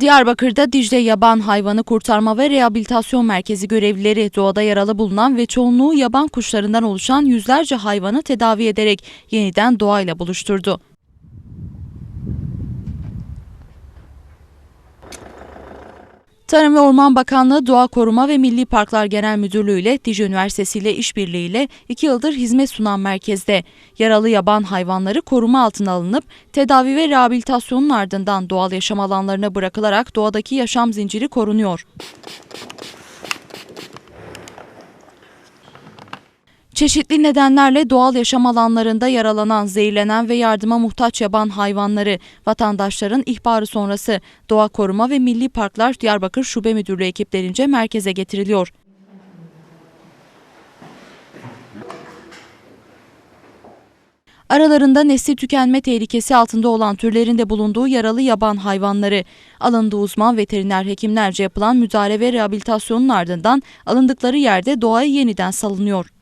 Diyarbakır'da Dicle Yaban Hayvanı Kurtarma ve Rehabilitasyon Merkezi görevlileri doğada yaralı bulunan ve çoğunluğu yaban kuşlarından oluşan yüzlerce hayvanı tedavi ederek yeniden doğayla buluşturdu. Tarım ve Orman Bakanlığı Doğa Koruma ve Milli Parklar Genel Müdürlüğü ile Dicle Üniversitesi ile işbirliğiyle iki yıldır hizmet sunan merkezde yaralı yaban hayvanları koruma altına alınıp tedavi ve rehabilitasyonun ardından doğal yaşam alanlarına bırakılarak doğadaki yaşam zinciri korunuyor. Çeşitli nedenlerle doğal yaşam alanlarında yaralanan, zehirlenen ve yardıma muhtaç yaban hayvanları vatandaşların ihbarı sonrası Doğa Koruma ve Milli Parklar Diyarbakır Şube Müdürlüğü ekiplerince merkeze getiriliyor. Aralarında nesli tükenme tehlikesi altında olan türlerin de bulunduğu yaralı yaban hayvanları alındığı uzman veteriner hekimlerce yapılan müdahale ve rehabilitasyonun ardından alındıkları yerde doğaya yeniden salınıyor.